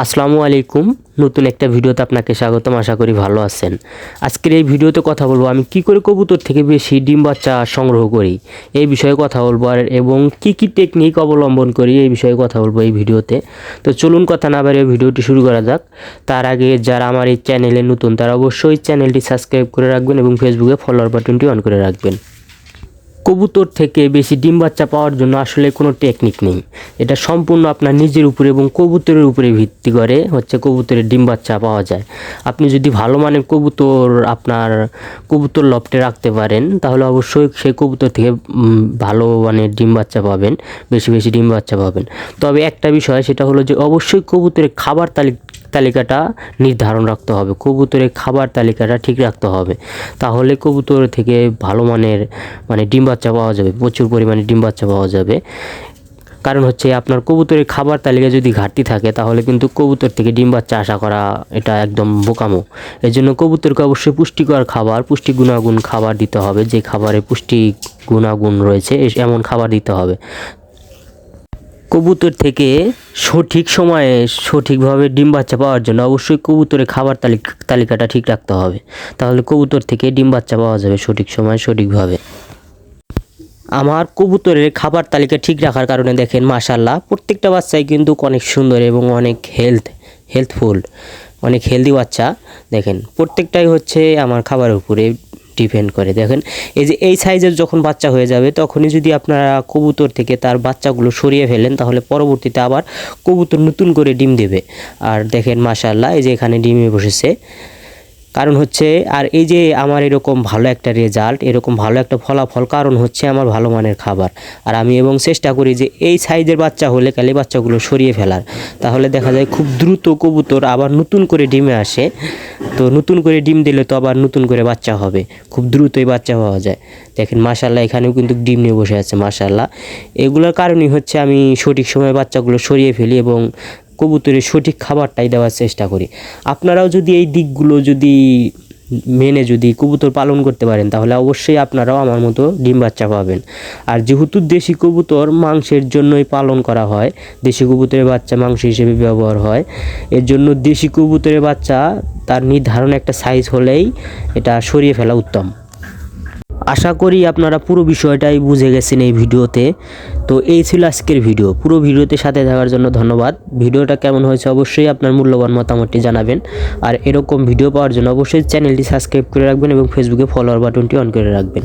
আসসালামু আলাইকুম। নতুন একটা ভিডিওতে আপনাকে স্বাগতম। আশা করি ভালো আছেন। আজকের এই ভিডিওতে কথা বলব আমি কি করে কবুতর থেকে বেশি ডিম বাচ্চা সংগ্রহ করি, এই বিষয়ে কথা বলব। আর এবং কি কি টেকনিক অবলম্বন করি, এই বিষয়ে কথা বলব এই ভিডিওতে। তো চলুন কথা না বাড়িয়ে ভিডিওটি শুরু করা যাক। তার আগে যারা আমার এই চ্যানেলে নতুন, তারা অবশ্যই চ্যানেলটি সাবস্ক্রাইব করে রাখবেন এবং ফেসবুকে ফলোয়ার বাটনটি অন করে রাখবেন। কবুতর থেকে বেশি ডিম বাচ্চা পাওয়ার জন্য আসলে কোনো টেকনিক নেই। এটা সম্পূর্ণ আপনার নিজের উপরে এবং কবুতরের উপরে ভিত্তি করে হচ্ছে কবুতরের ডিম বাচ্চা পাওয়া যায়। আপনি যদি ভালো মানের কবুতর আপনার কবুতর লফটে রাখতে পারেন, তাহলে অবশ্যই সেই কবুতর থেকে ভালো মানের ডিম বাচ্চা পাবেন, বেশি বেশি ডিম বাচ্চা পাবেন। তবে একটা বিষয়, সেটা হলো যে অবশ্যই কবুতরের খাবার তালিকা তালিকাটা নির্ধারণ রাখতে হবে। কবুতরের খাবার তালিকাটা ঠিক রাখতে হবে। তাহলে কবুতর থেকে ভালো মানের মানে ডিম বাচ্চা পাওয়া যাবে, প্রচুর পরিমাণে ডিম বাচ্চা পাওয়া যাবে। কারণ হচ্ছে আপনার কবুতরের খাবার তালিকা যদি ঘাটতি থাকে, তাহলে কিন্তু কবুতর থেকে ডিম বাচ্চা আশা করা এটা একদম বোকামো। এর জন্য কবুতরকে অবশ্যই পুষ্টিকর খাবার, পুষ্টি গুণাগুণ খাবার দিতে হবে। যে খাবারে পুষ্টি গুণাগুণ রয়েছে এমন খাবার দিতে হবে। কবুতর থেকে সঠিক সময়ে সঠিকভাবে ডিম বাচ্চা পাওয়ার জন্য অবশ্যই কবুতরের খাবার তালিকা, তালিকাটা ঠিক রাখতে হবে। তাহলে কবুতর থেকে ডিম বাচ্চা পাওয়া যাবে সঠিক সময়ে, সঠিকভাবে। আমার কবুতরের খাবার তালিকা ঠিক রাখার কারণে দেখেন মাশাল্লাহ প্রত্যেকটা বাচ্চাই কিন্তু অনেক সুন্দর এবং অনেক হেলথ হেলথফুল অনেক হেলদি বাচ্চা। দেখেন, প্রত্যেকটাই হচ্ছে আমার খাবারের উপরে ডিপেন্ড করে। দেখেন, এই যে এই সাইজের যখন বাচ্চা হয়ে যাবে, তখনই যদি আপনারা কবুতর থেকে তার বাচ্চাগুলো সরিয়ে ফেলেন, তাহলে পরবর্তীতে আবার কবুতর নতুন করে ডিম দেবে। আর দেখেন মাশাল্লাহ এই যে এখানে ডিমে বসেছে। কারণ হচ্ছে, আর এই যে আমার এরকম ভালো একটা রেজাল্ট এরকম ভালো একটা ফলাফল, কারণ হচ্ছে আমার ভালো মানের খাবার। আর আমি এবং চেষ্টা করি যে এই সাইজের বাচ্চা হলে কালি বাচ্চাগুলো সরিয়ে ফেলার। তাহলে দেখা যায় খুব দ্রুত কবুতর আবার নতুন করে ডিমে আসে। তো নতুন করে ডিম দিলে তো আবার নতুন করে বাচ্চা হবে। খুব দ্রুতই বাচ্চা পাওয়া যায়। দেখেন মাশাল্লাহ এখানেও কিন্তু ডিম নিয়ে বসে আছে মাশাল্লাহ এগুলোর কারণই হচ্ছে আমি সঠিক সময়ে বাচ্চাগুলো সরিয়ে ফেলি এবং কবুতরের সঠিক খাবারটাই দেওয়ার চেষ্টা করি। আপনারাও যদি এই দিকগুলো যদি মেনে যদি কবুতর পালন করতে পারেন, তাহলে অবশ্যই আপনারাও আমার মতো ডিম বাচ্চা পাবেন। আর যেহেতু দেশি কবুতর মাংসের জন্যই পালন করা হয়, দেশি কবুতরের বাচ্চা মাংস হিসেবে ব্যবহার হয়, এর জন্য দেশি কবুতরের বাচ্চা তার নির্ধারণ একটা সাইজ হলেই এটা সরিয়ে ফেলা উত্তম। আশা করি আপনারা পুরো বিষয়টাই বুঝে গেছেন এই ভিডিওতে। তো এই ছিল আজকের ভিডিও। পুরো ভিডিওতে সাথে থাকার জন্য ধন্যবাদ। ভিডিওটা কেমন হয়েছে অবশ্যই আপনার মূল্যবান মতামতটি জানাবেন। আর এরকম ভিডিও পাওয়ার জন্য অবশ্যই চ্যানেলটি সাবস্ক্রাইব করে রাখবেন এবং ফেসবুকে ফলোয়ার বাটনটি অন করে রাখবেন।